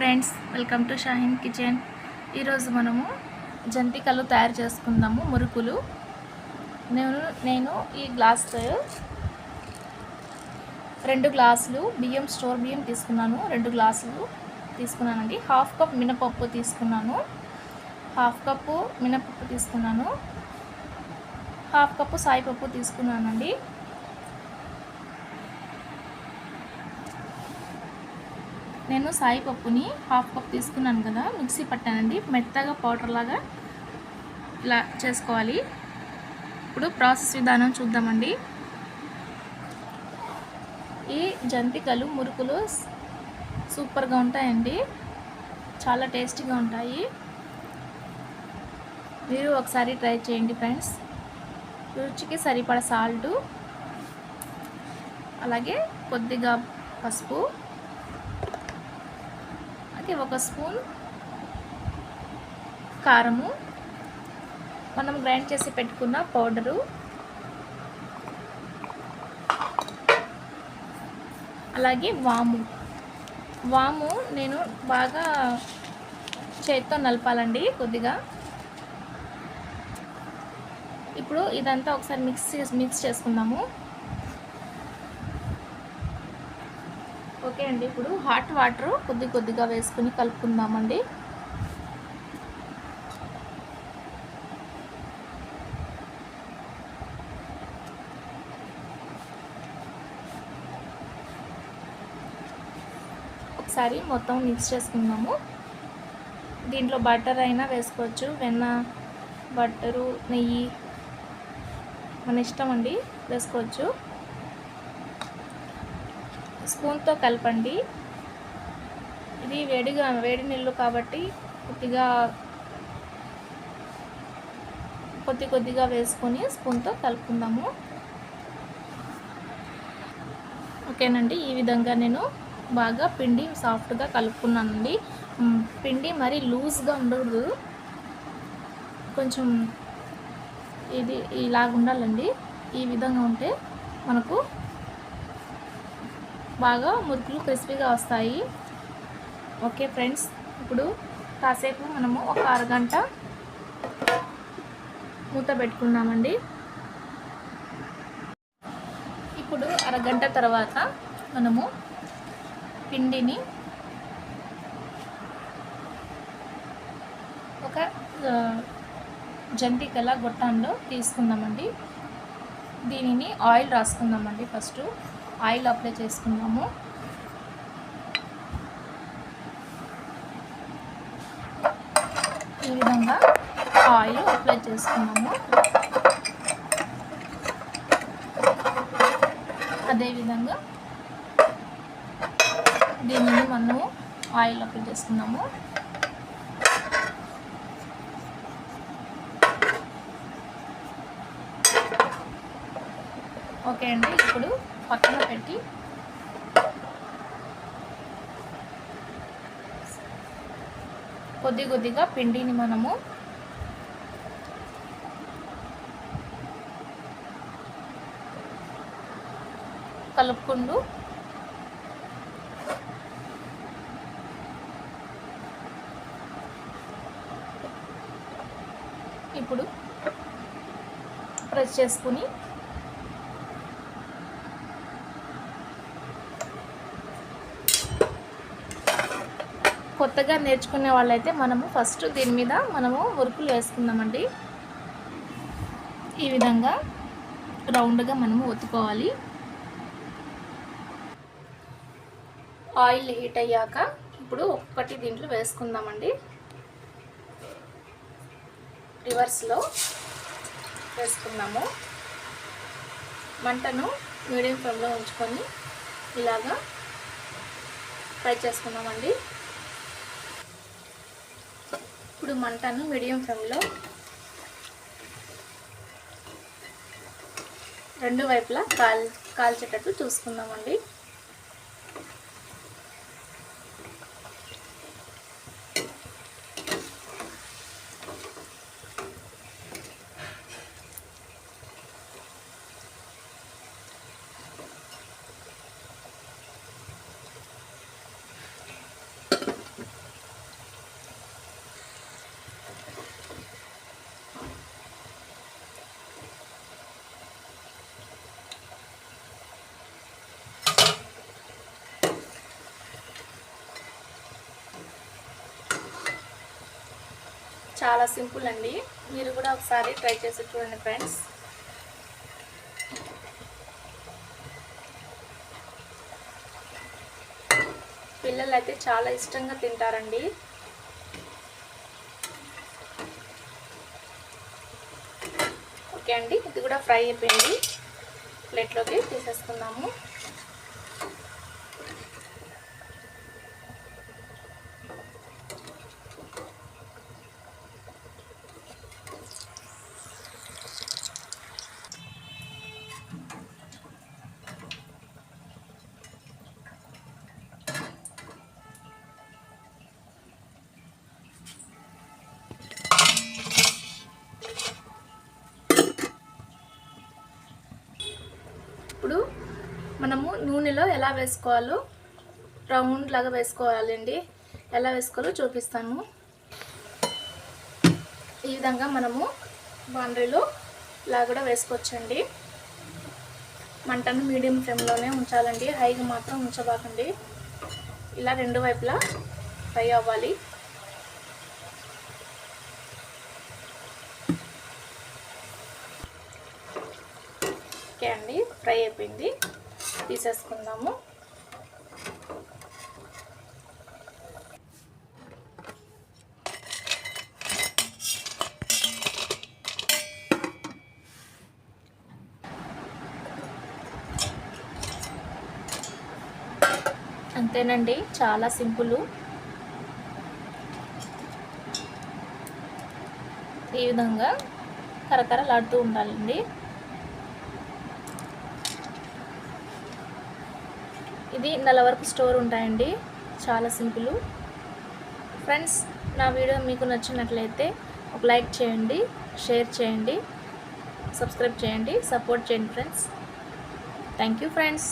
Friends welcome to Shaheen kitchen. ఈరోజు మనము జంతికలు తయారు చేసుకుందాము మురుకులు. నేను నేను ఈ గ్లాస్ రెండు గ్లాసులు బియ్యం స్టోర్ బియ్యం తీసుకున్నాను. రెండు గ్లాసులు తీసుకున్నానండి. హాఫ్ కప్ మినపప్పు తీసుకున్నాను. హాఫ్ కప్పు మినపప్పు తీసుకున్నాను. హాఫ్ కప్పు సాయిపప్పు తీసుకున్నానండి. నేను సాయి పప్పుని హాఫ్ కప్ తీసుకున్నాను కదా మిక్సీ పట్టానండి. మెత్తగా పౌడర్ లాగా ఇలా చేసుకోవాలి. ఇప్పుడు ప్రాసెస్ విధానం చూద్దామండి. ఈ జంతికలు మురుకులు సూపర్గా ఉంటాయండి. చాలా టేస్టీగా ఉంటాయి. మీరు ఒకసారి ట్రై చేయండి ఫ్రెండ్స్. రుచికి సరిపడ సాల్టు అలాగే కొద్దిగా పసుపు అలాగే ఒక స్పూన్ కారము. మనం గ్రైండ్ చేసి పెట్టుకున్న పౌడరు. అలాగే వాము. వాము నేను బాగా చేతితో నలపాలండి కొద్దిగా. ఇప్పుడు ఇదంతా ఒకసారి మిక్స్ మిక్స్ చేసుకుందాము. ఓకే అండి. ఇప్పుడు హాట్ వాటర్ కొద్ది కొద్దిగా వేసుకుని కలుపుకుందామండి. ఒకసారి మొత్తం మిక్స్ చేసుకుందాము. దీంట్లో బటర్ అయినా వేసుకోవచ్చు. వెన్న బట్టరు నెయ్యి మన ఇష్టం అండి. వేసుకోవచ్చు. స్పూన్తో కలపండి. ఇది వేడిగా వేడి నీళ్ళు కాబట్టి కొద్దిగా కొద్ది కొద్దిగా వేసుకొని స్పూన్తో కలుపుకుందాము. ఓకేనండి ఈ విధంగా నేను బాగా పిండి సాఫ్ట్గా కలుపుకున్నానండి. పిండి మరీ లూజ్గా ఉండకూడదు. కొంచెం ఇది ఇలాగ ఉండాలండి ఈ విధంగా ఉంటే మనకు బాగా మురుకులు క్రిస్పీగా వస్తాయి. ఓకే ఫ్రెండ్స్ ఇప్పుడు కాసేపు మనము ఒక అరగంట మూత పెట్టుకున్నామండి. ఇప్పుడు అరగంట తర్వాత మనము పిండిని ఒక జంతికల గొట్టంలో తీసుకుందామండి. దీనిని ఆయిల్ రాసుకుందామండి ఫస్ట్. ఆయిల్ అప్లై చేసుకున్నాము ఈ విధంగా ఆయిల్ అప్లై చేసుకున్నాము అదేవిధంగా దీనిని మనము ఆయిల్ అప్లై చేసుకున్నాము ఓకే అండి ఇప్పుడు పక్కన పెట్టి కొద్ది కొద్దిగా పిండిని మనము కలుపుకుంటూ ఇప్పుడు ప్రెస్ చేసుకుని కొత్తగా నేర్చుకునే వాళ్ళైతే మనము ఫస్ట్ దీని మీద మనము మురుకులు వేసుకుందామండి. ఈ విధంగా రౌండ్గా మనము ఒత్తుకోవాలి. ఆయిల్ హీట్ అయ్యాక ఇప్పుడు ఒక్కటి దీంట్లో వేసుకుందామండి. రివర్స్లో వేసుకుందాము. మంటను మీడియం ఫ్లేమ్లో ఉంచుకొని ఇలాగా ఫ్రై చేసుకుందామండి. ఇప్పుడు మంటను మీడియం ఫ్లేమ్లో రెండు వైపులా కాల్ కాల్చేటట్టు చూసుకుందామండి. చాలా సింపుల్ అండి. మీరు కూడా ఒకసారి ట్రై చేసి చూడండి ఫ్రెండ్స్. పిల్లలు అయితే చాలా ఇష్టంగా తింటారండి. ఓకే అండి ఇది కూడా ఫ్రై అయిపోయింది. ప్లేట్లోకి తీసేసుకుందాము. మనము నూనెలో ఎలా వేసుకోవాలో రౌండ్ లాగా వేసుకోవాలండి. ఎలా వేసుకోవాలో చూపిస్తాను. ఈ విధంగా మనము బాండ్రీలో ఇలా కూడా వేసుకోవచ్చండి. మంటను మీడియం ఫ్లేమ్లోనే ఉంచాలండి. హైగా మాత్రం ఉంచబాకండి. ఇలా రెండు వైపులా ఫ్రై అవ్వాలి. ఓకే అండి ఫ్రై అయిపోయింది. తీసేసుకుందాము. అంతేనండి చాలా సింపుల్. ఈ విధంగా కరకరలాడుతూ ఉండాలండి. ఇది నెల వరకు స్టోర్ ఉంటాయండి. చాలా సింపుల్. ఫ్రెండ్స్ నా వీడియో మీకు నచ్చినట్లయితే ఒక లైక్ చేయండి షేర్ చేయండి సబ్స్క్రైబ్ చేయండి సపోర్ట్ చేయండి ఫ్రెండ్స్. Thank you friends.